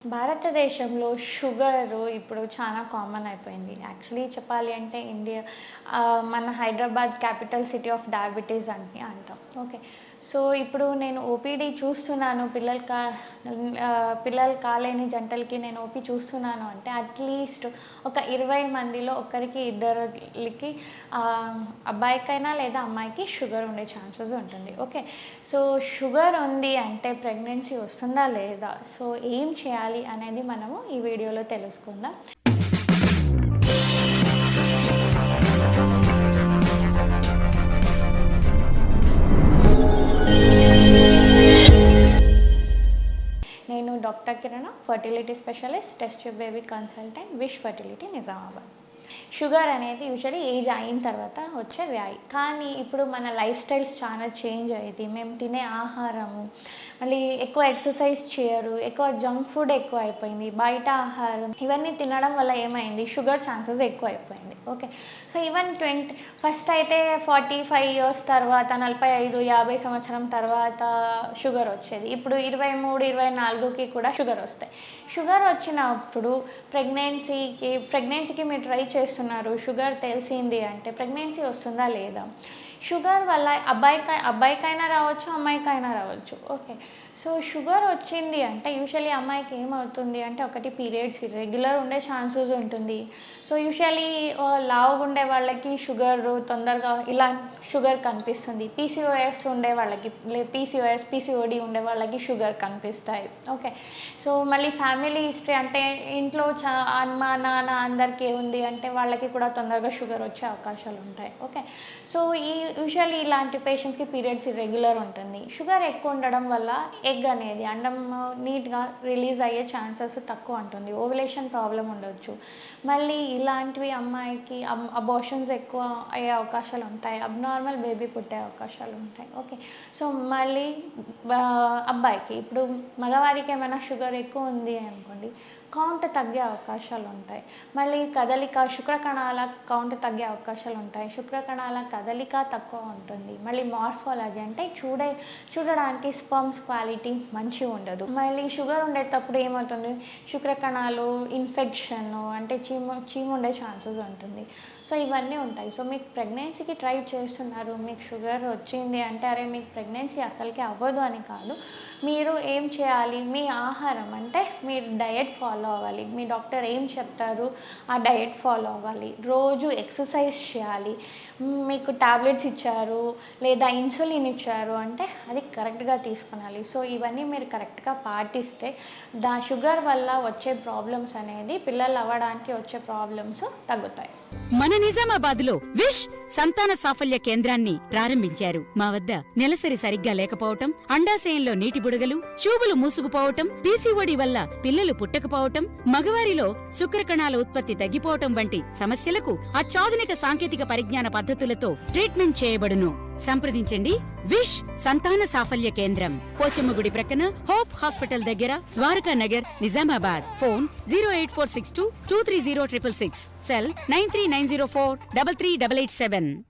భారతదేశంలో షుగరు ఇప్పుడు చాలా కామన్ అయిపోయింది. యాక్చువల్లీ చెప్పాలి అంటే ఇండియా మన Hyderabad capital city of diabetes అని అంటాం. ఓకే. సో ఇప్పుడు నేను ఓపీడీ చూస్తున్నాను పిల్లలు కా పిల్లలు కాలేని జంటలకి నేను ఓపీ చూస్తున్నాను అంటే అట్లీస్ట్ ఒక ఇరవై మందిలో ఒకరికి ఇద్దరికి అబ్బాయికైనా లేదా అమ్మాయికి షుగర్ ఉండే ఛాన్సెస్ ఉంటుంది. ఓకే సో షుగర్ ఉంది అంటే ప్రెగ్నెన్సీ వస్తుందా లేదా? సో ఏం చేయాలి అనేది మనము ఈ వీడియోలో తెలుసుకుందాం. Doctor Kiran fertility specialist test baby consultant wish fertility Nizamabad. Sugar అనేది యూజువలీ ఏజ్ అయిన తర్వాత వచ్చే వ్యాధి. కానీ ఇప్పుడు మన లైఫ్ స్టైల్స్ చాలా చేంజ్ అయ్యింది. మేము తినే ఆహారము మళ్ళీ ఎక్కువ ఎక్సర్సైజ్ చేయరు ఎక్కువ జంక్ ఫుడ్ ఎక్కువ అయిపోయింది బయట ఆహారం ఇవన్నీ తినడం వల్ల ఏమైంది? షుగర్ ఛాన్సెస్ ఎక్కువ అయిపోయింది okay so even twenty first అయితే ఫార్టీ ఫైవ్ ఇయర్స్ తర్వాత నలభై ఐదు యాభై సంవత్సరం తర్వాత షుగర్ వచ్చేది. ఇప్పుడు ఇరవై మూడు ఇరవై నాలుగుకి కూడా షుగర్ వస్తాయి. షుగర్ వచ్చినప్పుడు ప్రెగ్నెన్సీకి ప్రెగ్నెన్సీకి మీరు ట్రై చేస్తున్నారు? షుగర్ తెలిసింది అంటే ప్రెగ్నెన్సీ వస్తుందా లేదా? షుగర్ వల్ల అబ్బాయికి అబ్బాయికైనా రావచ్చు అమ్మాయికైనా రావచ్చు. ఓకే సో షుగర్ వచ్చింది అంటే యూజువలీ అమ్మాయికి ఏమవుతుంది అంటే ఒకటి పీరియడ్స్ రెగ్యులర్ ఉండే ఛాన్సెస్ ఉంటుంది. సో యూజువలీ లావుగా ఉండే వాళ్ళకి షుగర్ తొందరగా ఇలా షుగర్ కనిపిస్తుంది. పీసీఓఎస్ ఉండే వాళ్ళకి పీసీఓఎస్ పీసీఓడి ఉండే వాళ్ళకి షుగర్ కనిపిస్తాయి. ఓకే సో మళ్ళీ ఫ్యామిలీ హిస్టరీ అంటే ఇంట్లో చా అమ్మ నాన్న అందరికీ ఉంది అంటే వాళ్ళకి కూడా తొందరగా షుగర్ వచ్చే అవకాశాలు ఉంటాయి. ఓకే సో ఈ యూజువల్లీ ఇలాంటి పేషెంట్స్కి పీరియడ్స్ ఇర్రెగ్యులర్ ఉంటుంది. షుగర్ ఎక్కువ ఉండడం వల్ల ఎగ్ అనేది అండం నీట్గా రిలీజ్ అయ్యే ఛాన్సెస్ తక్కువ ఉంటుంది. ఓవులేషన్ ప్రాబ్లం ఉండొచ్చు. మళ్ళీ ఇలాంటివి అమ్మాయికి అబోషన్స్ ఎక్కువ అయ్యే అవకాశాలు ఉంటాయి. అబ్నార్మల్ బేబీ పుట్టే అవకాశాలు ఉంటాయి. ఓకే సో మళ్ళీ అబ్బాయికి ఇప్పుడు మగవారికి ఏమైనా షుగర్ ఎక్కువ ఉంది అనుకోండి కౌంట్ తగ్గే అవకాశాలు ఉంటాయి మళ్ళీ కదలిక శుక్రకణాల కౌంట్ తగ్గే అవకాశాలు ఉంటాయి శుక్రకణాల కదలిక తక్కువ ఉంటుంది. మళ్ళీ మార్ఫాలజీ అంటే చూడే చూడడానికి స్పర్మ్స్ క్వాలిటీ మంచిగా ఉండదు. మళ్ళీ షుగర్ ఉండేటప్పుడు ఏమవుతుంది? శుక్రకణాలు ఇన్ఫెక్షన్ అంటే చీము చీము ఉండే ఛాన్సెస్ ఉంటుంది. సో ఇవన్నీ ఉంటాయి. సో మీకు ప్రెగ్నెన్సీకి ట్రై చేస్తున్నారు. మీకు షుగర్ వచ్చింది అంటే అరే మీకు ప్రెగ్నెన్సీ అసలుకి అవ్వదు అని కాదు. మీరు ఏం చేయాలి? మీ ఆహారం అంటే మీరు డయట్ ఫాలో అవ్వాలి. మీ డాక్టర్ ఏం చెప్తారు? ఆ డయట్ ఫాలో అవ్వాలి. రోజు ఎక్సర్సైజ్ చేయాలి. మీకు టాబ్లెట్స్ ఇచ్చారు లేదా ఇన్సులిన్ ఇచ్చారు అంటే అది కరెక్ట్గా తీసుకునాలి. సో ఇవన్నీ మీరు కరెక్ట్గా పాటిస్తే దా షుగర్ వల్ల వచ్చే ప్రాబ్లమ్స్ అనేది పిల్లలు అవ్వడానికి వచ్చే ప్రాబ్లమ్స్ తగ్గుతాయి. మన నిజామాబాద్లో విష్ సంతాన సాఫల్య కేంద్రాన్ని ప్రారంభించారు. మా వద్ద నెలసరి సరిగ్గా లేకపోవటం అండాశయంలో నీటి బుడగలు చూబులు మూసుకుపోవటం పీసీఓడి వల్ల పిల్లలు పుట్టకపోవటం మగవారిలో శుక్రకణాల ఉత్పత్తి తగ్గిపోవటం వంటి సమస్యలకు అత్యాధునిక సాంకేతిక పరిజ్ఞాన పద్ధతులతో ట్రీట్మెంట్ చేయబడును. సంప్రదించండి. విష్ సంతాన సాఫల్య కేంద్రం. పోచమ్మగుడి ప్రక్కన హోప్ హాస్పిటల్ దగ్గర Dwaraka Nagar Nizamabad. Phone zero eight four six two two three zero triple six. Cell nine three nine zero four double three double eight seven.